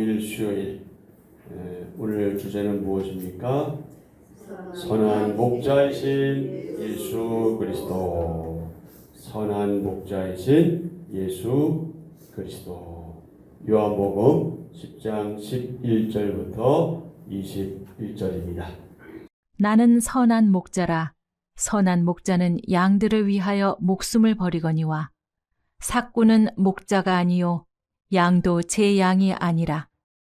5일 수요일 에, 오늘 주제는 무엇입니까? 선한 목자이신 예수 그리스도 선한 목자이신 예수 그리스도 요한복음 10장 11절부터 21절입니다. 나는 선한 목자라. 선한 목자는 양들을 위하여 목숨을 버리거니와 삭구는 목자가 아니요 양도 제 양이 아니라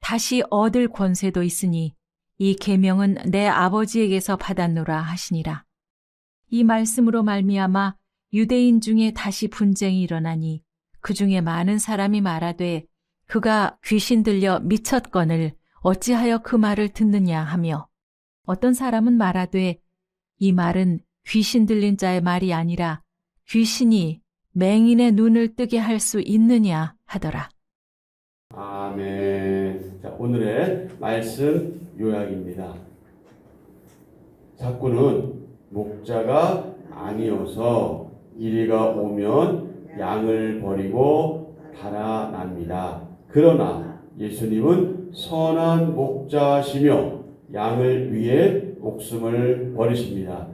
다시 얻을 권세도 있으니 이 계명은 내 아버지에게서 받았노라 하시니라. 이 말씀으로 말미암아 유대인 중에 다시 분쟁이 일어나니 그 중에 많은 사람이 말하되 그가 귀신 들려 미쳤거늘 어찌하여 그 말을 듣느냐 하며 어떤 사람은 말하되 이 말은 귀신 들린 자의 말이 아니라 귀신이 맹인의 눈을 뜨게 할 수 있느냐 하더라. 아멘. 자, 오늘의 말씀 요약입니다. 자꾸는 목자가 아니어서 이리가 오면 양을 버리고 달아납니다. 그러나 예수님은 선한 목자시며 양을 위해 목숨을 버리십니다.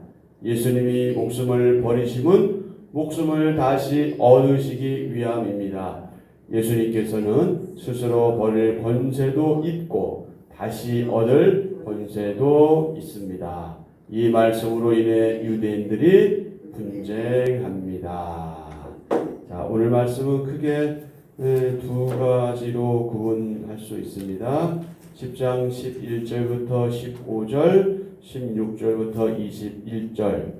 예수님이 목숨을 버리심은 목숨을 다시 얻으시기 위함입니다. 예수님께서는 스스로 버릴 권세도 있고 다시 얻을 권세도 있습니다. 이 말씀으로 인해 유대인들이 분쟁합니다. 자, 오늘 말씀은 크게 에, 두 가지로 구분할 수 있습니다. 10장 11절부터 15절, 16절부터 21절.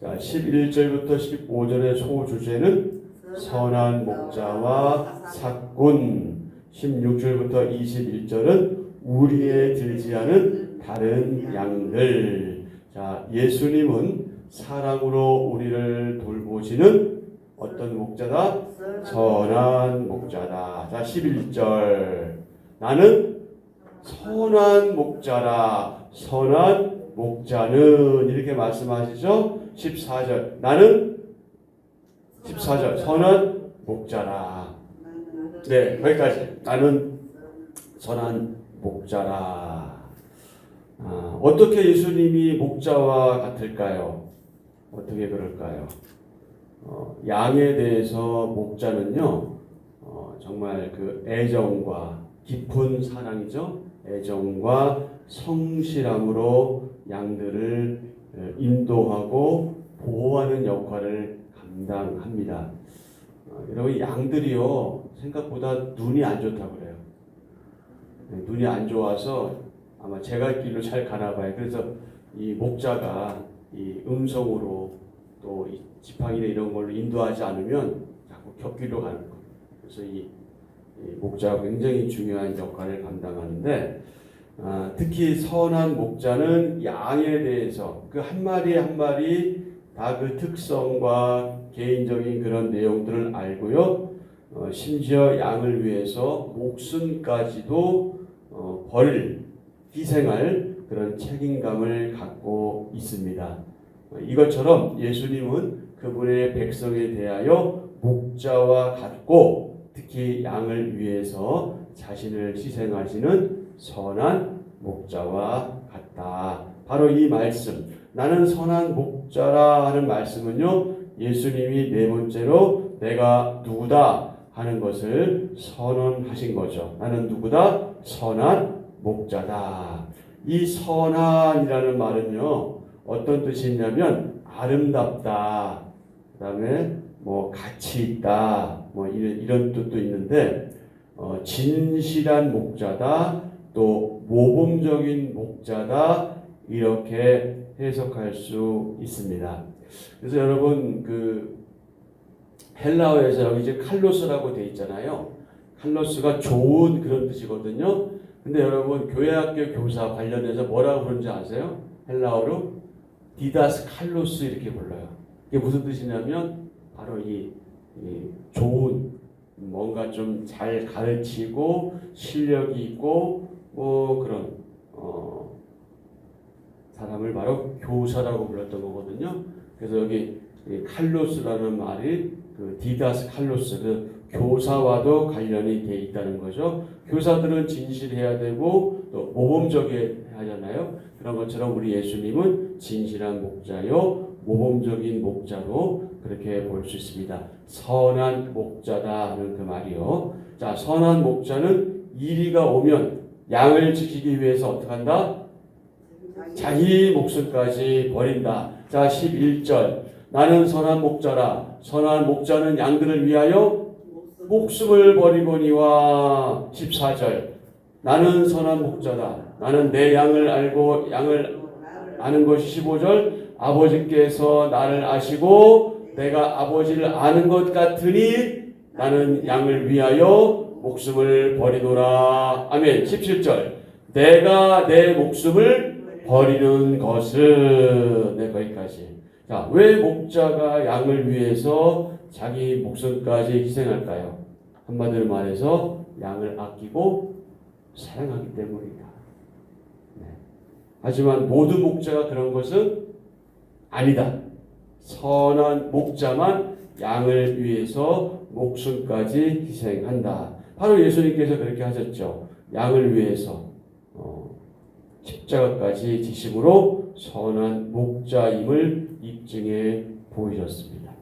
자, 11절부터 15절의 소주제는 선한 목자와 삭군 16절부터 21절은 우리에 들지 않은 다른 양들 자 예수님은 사랑으로 우리를 돌보시는 어떤 목자다? 선한 목자다. 자 11절 나는 선한 목자라 선한 목자는 이렇게 말씀하시죠? 14절 나는 14절 선한 목자라. 네, 거기까지. 나는 선한 목자라. 아, 어떻게 예수님이 목자와 같을까요? 어떻게 그럴까요? 어, 양에 대해서 목자는요, 어, 정말 그 애정과 깊은 사랑이죠. 애정과 성실함으로 양들을 어, 인도하고 보호하는 역할을 감당합니다. 어, 여러분 양들이요 생각보다 눈이 안 좋다고 그래요. 네, 눈이 안 좋아서 아마 제갈 길로 잘 가나 봐요. 그래서 이 목자가 이 음성으로 또 이 지팡이나 이런 걸로 인도하지 않으면 자꾸 곁길로 가는 거예요. 그래서 이, 이 목자가 굉장히 중요한 역할을 감당하는데 아, 특히 선한 목자는 양에 대해서 그 한 마리 한 마리 다 그 특성과 개인적인 그런 내용들을 알고요. 어, 심지어 양을 위해서 목숨까지도 어, 버릴 희생할 그런 책임감을 갖고 있습니다. 어, 이것처럼 예수님은 그분의 백성에 대하여 목자와 같고 특히 양을 위해서 자신을 희생하시는 선한 목자와 같다. 바로 이 말씀. 나는 선한 목자라 하는 말씀은요, 예수님이 네 번째로 내가 누구다 하는 것을 선언하신 거죠. 나는 누구다? 선한 목자다. 이 선한이라는 말은요, 어떤 뜻이 있냐면, 아름답다. 그 다음에 뭐, 가치 있다. 뭐, 이런, 이런 뜻도 있는데, 어, 진실한 목자다. 또, 모범적인 목자다. 이렇게 해석할 수 있습니다. 그래서 여러분, 그, 헬라어에서 여기 이제 칼로스라고 돼 있잖아요. 칼로스가 좋은 그런 뜻이거든요. 근데 여러분 교회학교 교사 관련해서 뭐라고 부르는지 아세요? 헬라어로 디다스 칼로스 이렇게 불러요. 이게 무슨 뜻이냐면 바로 이, 이 좋은 뭔가 좀 잘 가르치고 실력이 있고 뭐 그런 어 사람을 바로 교사라고 불렀던 거거든요. 그래서 여기 이 칼로스라는 말이 그 디다스 칼로스 그 교사와도 관련이 돼 있다는 거죠. 교사들은 진실해야 되고 또 모범적이어야 하잖아요. 그런 것처럼 우리 예수님은 진실한 목자요 모범적인 목자로 그렇게 볼 수 있습니다. 선한 목자다는 그 말이요. 자, 선한 목자는 이리가 오면 양을 지키기 위해서 어떻게 한다? 자기 목숨까지 버린다. 자, 11절. 나는 선한 목자라. 선한 목자는 양들을 위하여 목숨을 버리거니와. 14절. 나는 선한 목자다. 나는 내 양을 알고 양을 아는 것이 15절. 아버지께서 나를 아시고 내가 아버지를 아는 것 같으니 나는 양을 위하여 목숨을 버리노라. 아멘. 17절. 내가 내 목숨을 버리는 것은. 네 거기까지 자 왜 목자가 양을 위해서 자기 목숨까지 희생할까요? 한마디로 말해서 양을 아끼고 사랑하기 때문이다. 네. 하지만 모든 목자가 그런 것은 아니다. 선한 목자만 양을 위해서 목숨까지 희생한다. 바로 예수님께서 그렇게 하셨죠. 양을 위해서 어, 십자가까지 지심으로 선한 목자임을 입증해 보이셨습니다.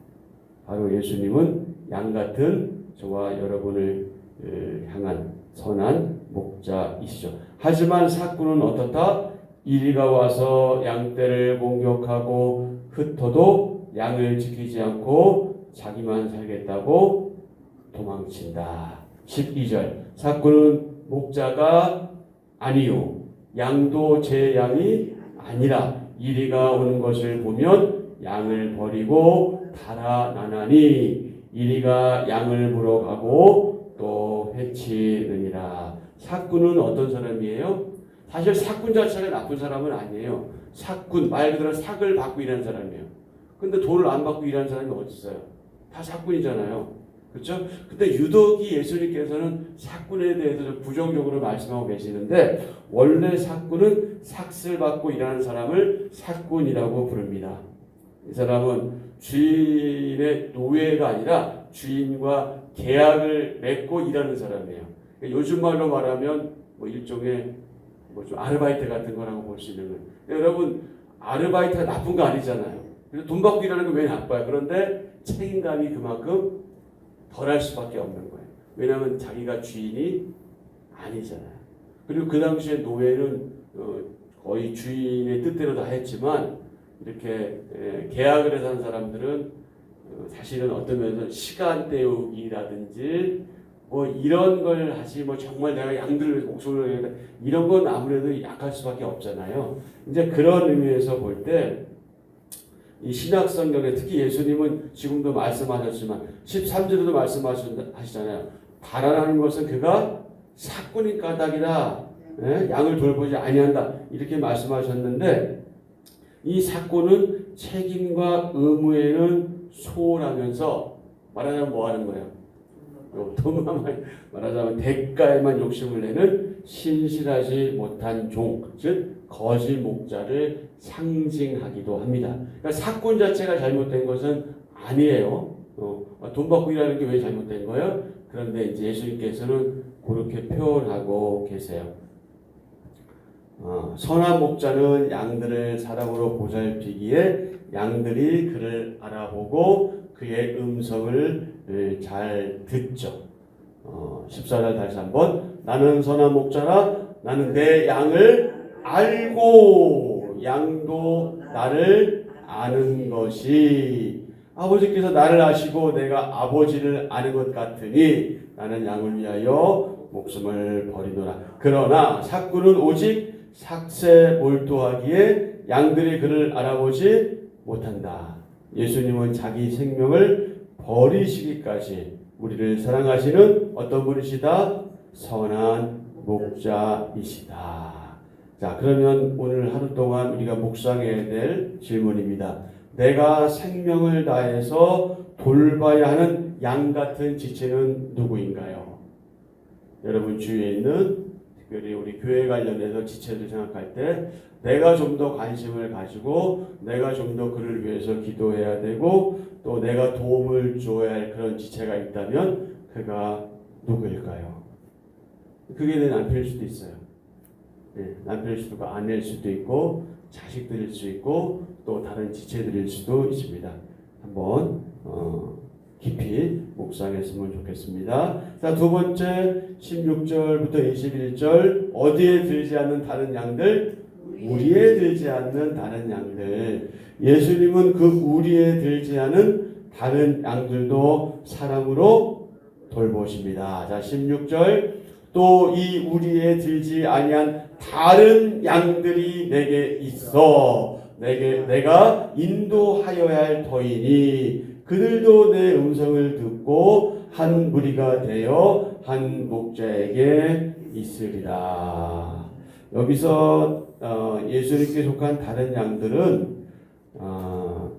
바로 예수님은 양 같은 저와 여러분을 향한 선한 목자이시죠. 하지만 사꾼은 어떻다? 이리가 와서 양떼를 공격하고 흩어도 양을 지키지 않고 자기만 살겠다고 도망친다. 12절. 사꾼은 목자가 아니요. 양도 제 양이 아니라 이리가 오는 것을 보면 양을 버리고 달아나나니 이리가 양을 물어가고 또 해치느니라. 사꾼은 어떤 사람이에요? 사실 사꾼 자체가 나쁜 사람은 아니에요. 사꾼 말 그대로 삭을 받고 일하는 사람이에요. 근데 돈을 안 받고 일하는 사람이 어디 있어요? 다 사꾼이잖아요. 그렇죠? 근데 유독이 예수님께서는 사꾼에 대해서 좀 부정적으로 말씀하고 계시는데 원래 사꾼은 삭슬 받고 일하는 사람을 사꾼이라고 부릅니다. 이 사람은 주인의 노예가 아니라 주인과 계약을 맺고 일하는 사람이에요. 그러니까 요즘 말로 말하면 뭐 일종의 뭐 좀 아르바이트 같은 거라고 볼 수 있는 거예요. 여러분 아르바이트가 나쁜 거 아니잖아요. 돈 받고 일하는 거왜 나빠요? 그런데 책임감이 그만큼 덜할 수밖에 없는 거예요. 왜냐하면 자기가 주인이 아니잖아요. 그리고 그 당시에 노예는 어, 거의 주인의 뜻대로 다 했지만 이렇게 계약을 해서 한 사람들은 어, 사실은 어떤 면에서 시간 때우기라든지 뭐 이런 걸 하지 뭐 정말 내가 양들을 목숨을 이런 건 아무래도 약할 수밖에 없잖아요. 이제 그런 의미에서 볼 때 이 신약 성경에 특히 예수님은 지금도 말씀하셨지만 13절에도 말씀하시잖아요. 달아나는 것은 그가 사꾼인 까닭이다. 예? 양을 돌보지 아니한다. 이렇게 말씀하셨는데 이 사건은 책임과 의무에는 소홀하면서 말하자면 뭐 하는 거예요? 도마만 말하자면 대가에만 욕심을 내는 신실하지 못한 종, 즉 거짓 목자를 상징하기도 합니다. 그러니까 사건 자체가 잘못된 것은 아니에요. 어, 돈 받고 일하는 게 왜 잘못된 거예요? 그런데 이제 예수님께서는 그렇게 표현하고 계세요. 어, 선한 목자는 양들을 사랑으로 보살피기에 양들이 그를 알아보고 그의 음성을 잘 듣죠. 어, 14절 다시 한번 나는 선한 목자라 나는 내 양을 알고 양도 나를 아는 것이 아버지께서 나를 아시고 내가 아버지를 아는 것 같으니 나는 양을 위하여 목숨을 버리노라. 그러나 삭구는 오직 삭새 몰두하기에 양들이 그를 알아보지 못한다. 예수님은 자기 생명을 버리시기까지 우리를 사랑하시는 어떤 분이시다? 선한 목자이시다. 자, 그러면 오늘 하루 동안 우리가 묵상해야 될 질문입니다. 내가 생명을 다해서 돌봐야 하는 양 같은 지체는 누구인가요? 여러분 주위에 있는 특별히 우리 교회 관련해서 지체들 생각할 때 내가 좀 더 관심을 가지고 내가 좀 더 그를 위해서 기도해야 되고 또 내가 도움을 줘야 할 그런 지체가 있다면 그가 누구일까요? 그게 내 남편일 수도 있어요. 네, 남편일 수도 있고 아내일 수도 있고 자식들일 수 있고 또 다른 지체들일 수도 있습니다. 한번 어, 깊이 묵상했으면 좋겠습니다. 자, 두 번째 16절부터 21절 어디에 들지 않는 다른 양들 우리에 들지 않는 다른 양들 예수님은 그 우리에 들지 않은 다른 양들도 사랑으로 돌보십니다. 자, 16절 또 이 우리에 들지 아니한 다른 양들이 내게 있어 내게 내가 인도하여야 할 터이니 그들도 내 음성을 듣고 한 무리가 되어 한 목자에게 있으리라. 여기서 어, 예수님께 속한 다른 양들은 어,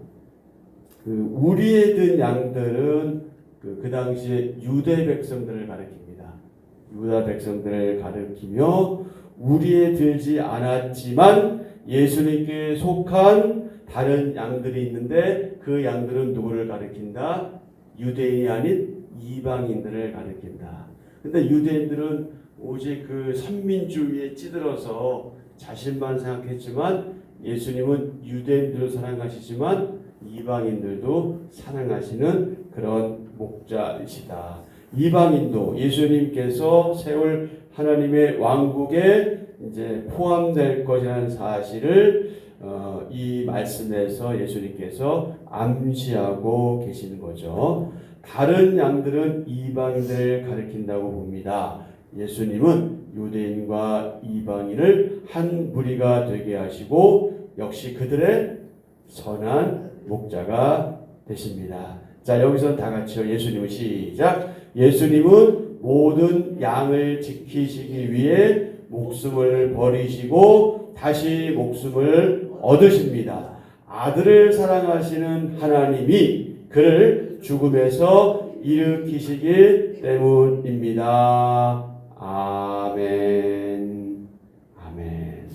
그 우리에 든 양들은 그, 그 당시에 유대 백성들을 가리킵니다. 유다 백성들을 가리키며 우리에 들지 않았지만 예수님께 속한 다른 양들이 있는데 그 양들은 누구를 가리킨다? 유대인이 아닌 이방인들을 가리킨다. 근데 유대인들은 오직 그 선민주의에 찌들어서 자신만 생각했지만 예수님은 유대인들을 사랑하시지만 이방인들도 사랑하시는 그런 목자이시다. 이방인도 예수님께서 세울 하나님의 왕국에 이제 포함될 것이라는 사실을 어, 이 말씀에서 예수님께서 암시하고 계시는 거죠. 다른 양들은 이방인을 가리킨다고 봅니다. 예수님은 유대인과 이방인을 한 무리가 되게 하시고 역시 그들의 선한 목자가 되십니다. 자, 여기서 다 같이요. 예수님은 시작. 예수님은 모든 양을 지키시기 위해 목숨을 버리시고 다시 목숨을 얻으십니다. 아들을 사랑하시는 하나님이 그를 죽음에서 일으키시기 때문입니다. 아멘. 아멘.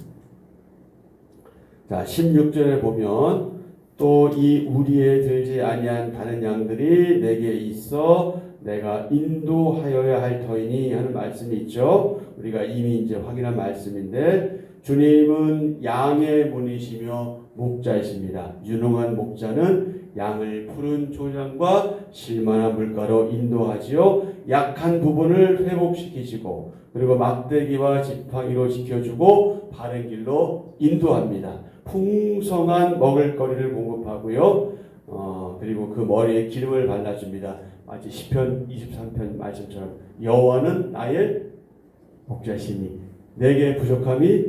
자, 16절에 보면 또 이 우리에 들지 아니한 다른 양들이 내게 있어 내가 인도하여야 할 터이니 하는 말씀이 있죠. 우리가 이미 이제 확인한 말씀인데 주님은 양의 문이시며 목자이십니다. 유능한 목자는 양을 푸른 조장과 실만한 물가로 인도하지요. 약한 부분을 회복시키시고 그리고 막대기와 지팡이로 지켜주고 바른 길로 인도합니다. 풍성한 먹을거리를 공급하고요. 어, 그리고 그 머리에 기름을 발라줍니다. 마치 시편 23편 말씀처럼 여호와는 나의 목자시니 내게 부족함이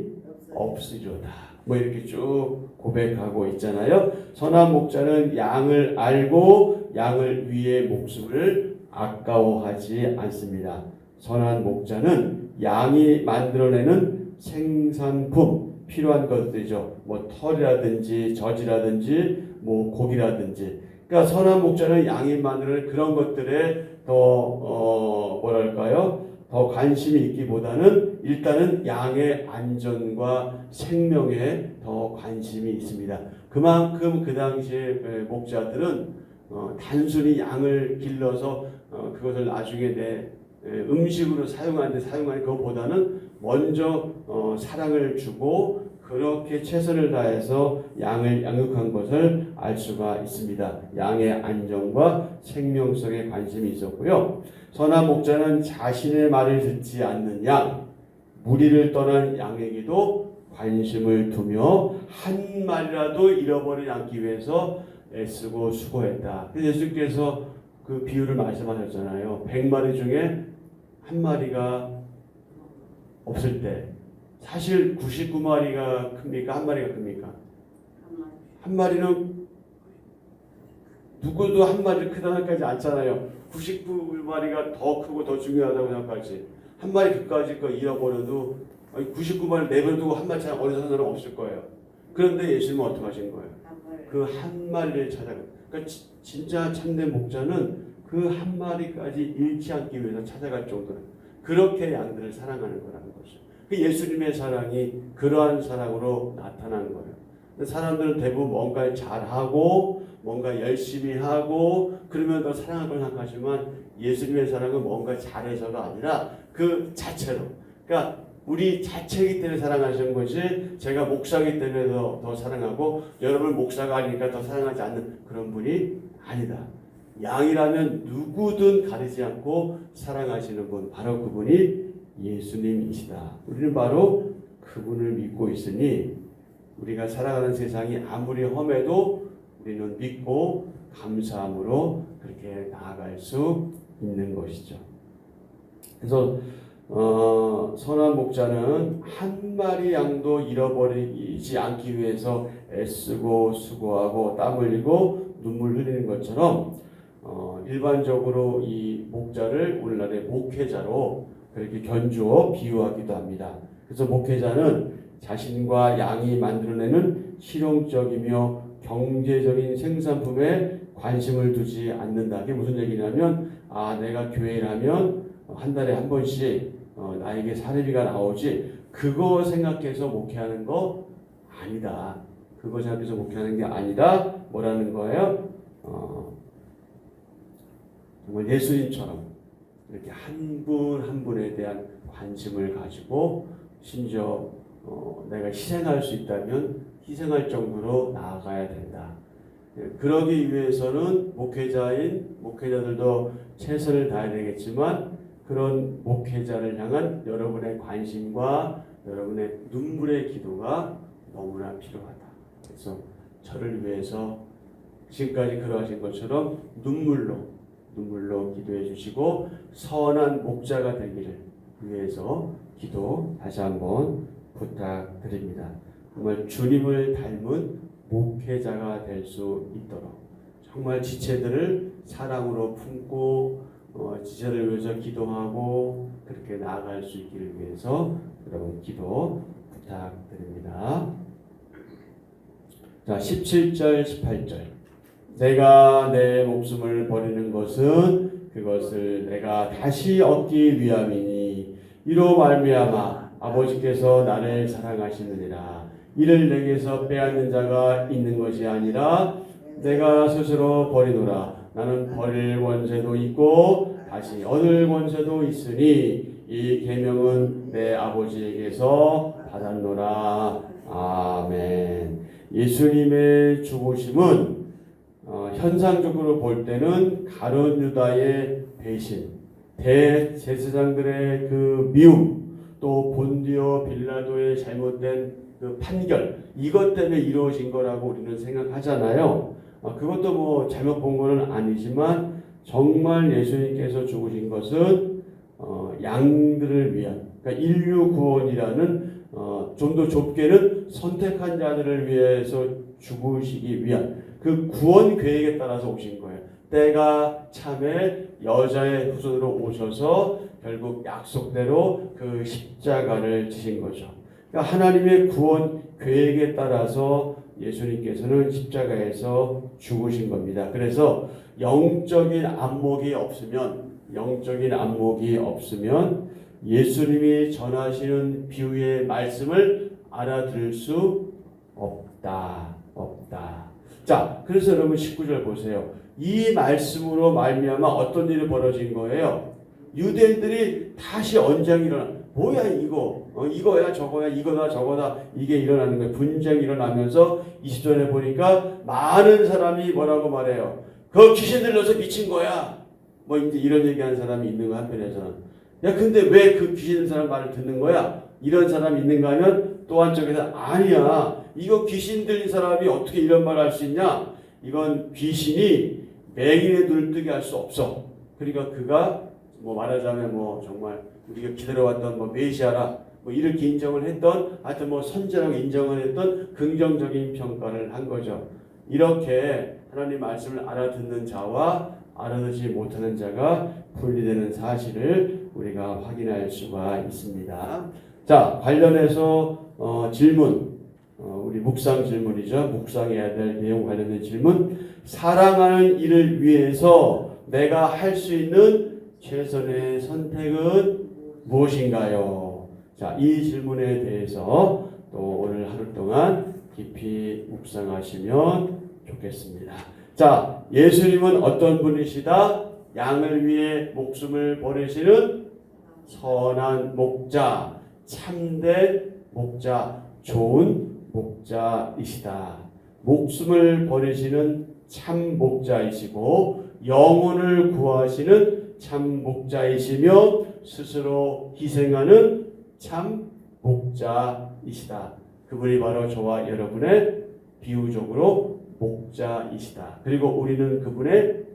없으리로다. 뭐 이렇게 쭉 고백하고 있잖아요. 선한 목자는 양을 알고 양을 위해 목숨을 아까워하지 않습니다. 선한 목자는 양이 만들어내는 생산품 필요한 것들이죠. 뭐 털이라든지 젖이라든지 뭐 고기라든지. 그러니까 선한 목자는 만드는 그런 것들에 더 어, 뭐랄까요? 더 관심이 있기보다는 일단은 양의 안전과 생명에 더 관심이 있습니다. 그만큼 그 당시에 목자들은 어, 단순히 양을 길러서 어, 그것을 나중에 내 음식으로 사용하는데 사용하는 것보다는 먼저 어, 사랑을 주고 그렇게 최선을 다해서 양을 양육한 것을 알 수가 있습니다. 양의 안정과 생명성에 관심이 있었고요. 선한 목자는 자신의 말을 듣지 않는 양, 무리를 떠난 양에게도 관심을 두며 한 마리라도 잃어버리지 않기 위해서 애쓰고 수고했다. 예수께서 그 비유를 말씀하셨잖아요. 100마리 중에 한 마리가 없을 때 사실 99마리가 큽니까? 한 마리가 큽니까? 한 마리는 누구도 한 마리를 크다 생각하지 않잖아요. 99마리가 더 크고 더 중요하다고 생각하지. 한 마리 그까지 거 잃어버려도 99마리 내버려두고 한 마리 찾아 어느 사람은 없을 거예요. 그런데 예수님은 어떻게 하신 거예요? 그 한 마리를 찾아가. 그러니까 지- 진짜 참된 목자는 그 한 마리까지 잃지 않기 위해서 찾아갈 정도로 그렇게 양들을 사랑하는 거라는 거죠. 그 예수님의 사랑이 그러한 사랑으로 나타나는 거예요. 사람들은 대부분 뭔가를 잘하고 뭔가 열심히 하고 그러면 더 사랑할 걸 생각하지만 예수님의 사랑은 뭔가 잘해서가 아니라 그 자체로 그러니까 우리 자체이기 때문에 사랑하시는 것이 제가 목사이기 때문에 더, 더 사랑하고 여러분 목사가 아니니까 더 사랑하지 않는 그런 분이 아니다. 양이라면 누구든 가리지 않고 사랑하시는 분 바로 그분이 예수님이시다. 우리는 바로 그분을 믿고 있으니 우리가 살아가는 세상이 아무리 험해도 우리는 믿고 감사함으로 그렇게 나아갈 수 있는 것이죠. 그래서 어, 선한 목자는 한 마리 양도 잃어버리지 않기 위해서 애쓰고 수고하고 땀 흘리고 눈물 흘리는 것처럼 어, 일반적으로 이 목자를 오늘날의 목회자로 그렇게 견주어 비유하기도 합니다. 그래서 목회자는 자신과 양이 만들어내는 실용적이며 경제적인 생산품에 관심을 두지 않는다. 그게 무슨 얘기냐면 아 내가 교회를 하면 한 달에 한 번씩 어, 나에게 사례비가 나오지 그거 생각해서 목회하는 거 아니다. 그거 생각해서 목회하는 게 아니다. 뭐라는 거예요? 어, 정말 예수님처럼 이렇게 한 분한 분에 대한 관심을 가지고 심지어 어, 내가 희생할 수 있다면 희생할 정도로 나아가야 된다. 예, 그러기 위해서는 목회자인 목회자들도 최선을 다해야 되겠지만 그런 목회자를 향한 여러분의 관심과 여러분의 눈물의 기도가 너무나 필요하다. 그래서 저를 위해서 지금까지 그러하신 것처럼 눈물로 눈물로 기도해 주시고 선한 목자가 되기를 위해서 기도 다시 한번 부탁드립니다. 정말 주님을 닮은 목회자가 될 수 있도록 정말 지체들을 사랑으로 품고 어, 지체를 위해서 기도하고 그렇게 나아갈 수 있기를 위해서 여러분 기도 부탁드립니다. 자, 17절, 18절. 내가 내 목숨을 버리는 것은 그것을 내가 다시 얻기 위함이니 이로 말미암아 아버지께서 나를 사랑하시느니라 이를 내게서 빼앗는 자가 있는 것이 아니라 내가 스스로 버리노라. 나는 버릴 원죄도 있고 다시 얻을 원죄도 있으니 이 계명은 내 아버지에게서 받았노라. 아멘. 예수님의 죽으심은 어, 현상적으로 볼 때는 가론 유다의 배신, 대제사장들의 그 미움, 또 본디오 빌라도의 잘못된 그 판결 이것 때문에 이루어진 거라고 우리는 생각하잖아요. 어, 그것도 뭐 잘못 본 거는 아니지만 정말 예수님께서 죽으신 것은 어, 양들을 위한 그러니까 인류 구원이라는 어, 좀 더 좁게는 선택한 자들을 위해서 죽으시기 위한 그 구원 계획에 따라서 오신 거예요. 때가 참에 여자의 후손으로 오셔서 결국 약속대로 그 십자가를 지신 거죠. 그러니까 하나님의 구원 계획에 따라서 예수님께서는 십자가에서 죽으신 겁니다. 그래서 영적인 안목이 없으면 영적인 안목이 없으면 예수님이 전하시는 비유의 말씀을 알아들을 수 없다. 없다. 자, 그래서 여러분 19절 보세요. 이 말씀으로 말미암아 어떤 일이 벌어진 거예요? 유대인들이 다시 언쟁이 일어나. 뭐야 이거? 어, 이거야 저거야 이거다 저거다 이게 일어나는 거예요. 분쟁이 일어나면서 20절에 보니까 많은 사람이 뭐라고 말해요? 그 귀신 들려서 미친 거야. 뭐 이제 이런 얘기하는 사람이 있는 거 한편에서는. 야 근데 왜 그 귀신 사람 말을 듣는 거야? 이런 사람이 있는가 하면 또 한쪽에서 아니야. 이거 귀신 들린 사람이 어떻게 이런 말을 할 수 있냐? 이건 귀신이 맹인의 눈을 뜨게 할 수 없어. 그러니까 그가 뭐 말하자면 뭐 정말 우리가 기다려왔던 뭐 메시아라 뭐 이렇게 인정을 했던 하여튼 뭐 선제라고 인정을 했던 긍정적인 평가를 한 거죠. 이렇게 하나님 말씀을 알아듣는 자와 알아듣지 못하는 자가 분리되는 사실을 우리가 확인할 수가 있습니다. 자 관련해서 어, 질문 어, 우리 묵상 질문이죠. 묵상해야 될 내용 관련된 질문. 사랑하는 이를 위해서 내가 할 수 있는 최선의 선택은 무엇인가요? 자, 이 질문에 대해서 또 오늘 하루 동안 깊이 묵상하시면 좋겠습니다. 자, 예수님은 어떤 분이시다? 양을 위해 목숨을 버리시는 선한 목자, 참된 목자, 좋은 목자이시다. 목숨을 버리시는 참 목자이시고 영혼을 구하시는 참 목자이시며 스스로 희생하는 참 목자이시다. 그분이 바로 저와 여러분의 비유적으로 목자이시다. 그리고 우리는 그분의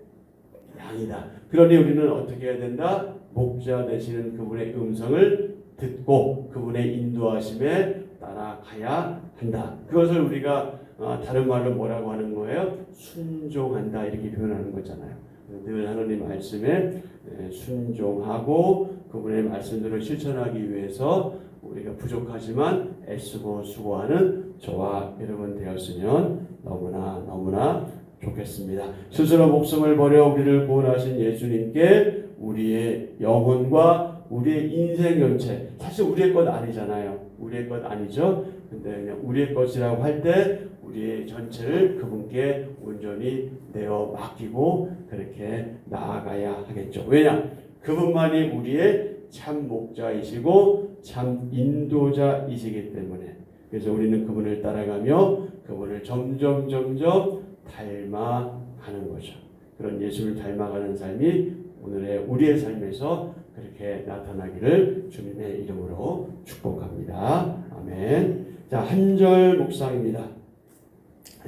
양이다. 그러니 우리는 어떻게 해야 된다? 목자 되시는 그분의 음성을 듣고 그분의 인도하심에 따라가야 한다. 그것을 우리가 어, 다른 말로 뭐라고 하는 거예요? 순종한다 이렇게 표현하는 거잖아요. 늘 하나님 말씀에 에, 순종하고 그분의 말씀들을 실천하기 위해서 우리가 부족하지만 애쓰고 수고하는 저와 여러분 되었으면 너무나 너무나 좋겠습니다. 스스로 목숨을 버려 우리를 구원하신 예수님께 우리의 영혼과 우리의 인생 전체 사실 우리의 것 아니잖아요. 우리의 것 아니죠. 근데 그냥 우리의 것이라고 할 때 우리의 전체를 그분께 온전히 내어 맡기고 그렇게 나아가야 하겠죠. 왜냐? 그분만이 우리의 참 목자이시고 참 인도자이시기 때문에 그래서 우리는 그분을 따라가며 그분을 점점 점점 닮아가는 거죠. 그런 예수를 닮아가는 삶이 오늘의 우리의 삶에서 그렇게 나타나기를 주님의 이름으로 축복합니다. 아멘. 자, 한 절 묵상입니다.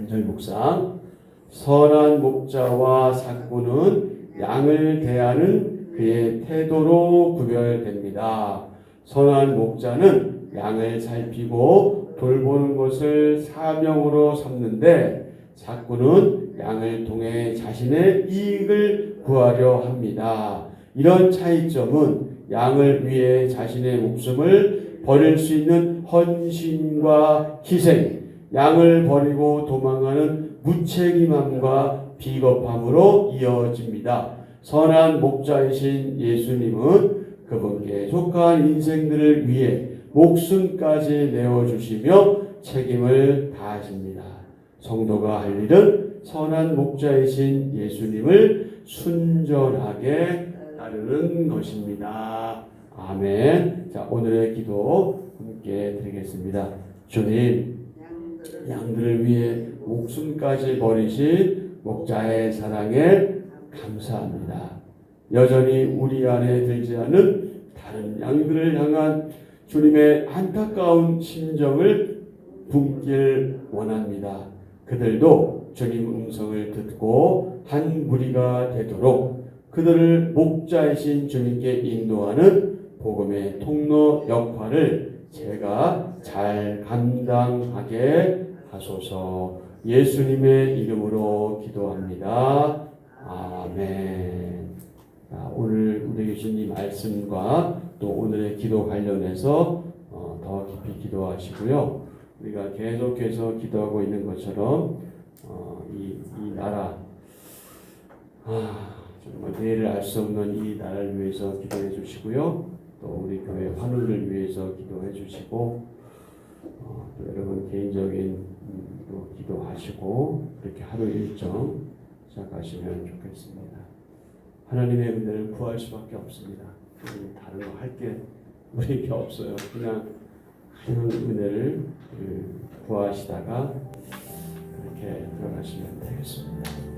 한절 묵상. 선한 목자와 사꾼은 양을 대하는 그의 태도로 구별됩니다. 선한 목자는 양을 살피고 돌보는 것을 사명으로 삼는데 사꾼은 양을 통해 자신의 이익을 구하려 합니다. 이런 차이점은 양을 위해 자신의 목숨을 버릴 수 있는 헌신과 희생, 양을 버리고 도망가는 무책임함과 비겁함으로 이어집니다. 선한 목자이신 예수님은 그분께 속한 인생들을 위해 목숨까지 내어주시며 책임을 다하십니다. 성도가 할 일은 선한 목자이신 예수님을 순전하게 따르는 것입니다. 아멘. 자, 오늘의 기도 함께 드리겠습니다. 주님, 양들을 위해 목숨까지 버리신 목자의 사랑에 감사합니다. 여전히 우리 안에 들지 않은 다른 양들을 향한 주님의 안타까운 심정을 품길 원합니다. 그들도 주님 음성을 듣고 한 무리가 되도록 그들을 목자이신 주님께 인도하는 복음의 통로 역할을 제가 잘 감당하게 하소서 예수님의 이름으로 기도합니다. 아멘. 자, 오늘 우리에게 주신 이 말씀과 또 오늘의 기도 관련해서 어, 더 깊이 기도하시고요. 우리가 계속해서 기도하고 있는 것처럼 어, 이, 이 나라 아, 정말 내일을 알 수 없는 이 나라를 위해서 기도해 주시고요. 또 우리 교회 환우를 위해서 기도해 주시고 어, 또 여러분 개인적인 음, 또 기도하시고 그렇게 하루 일정 시작하시면 좋겠습니다. 하나님의 은혜를 구할 수밖에 없습니다. 다른 거 할 게 우리에게 없어요. 그냥 하나님 은혜를 그, 구하시다가 그렇게 들어가시면 되겠습니다.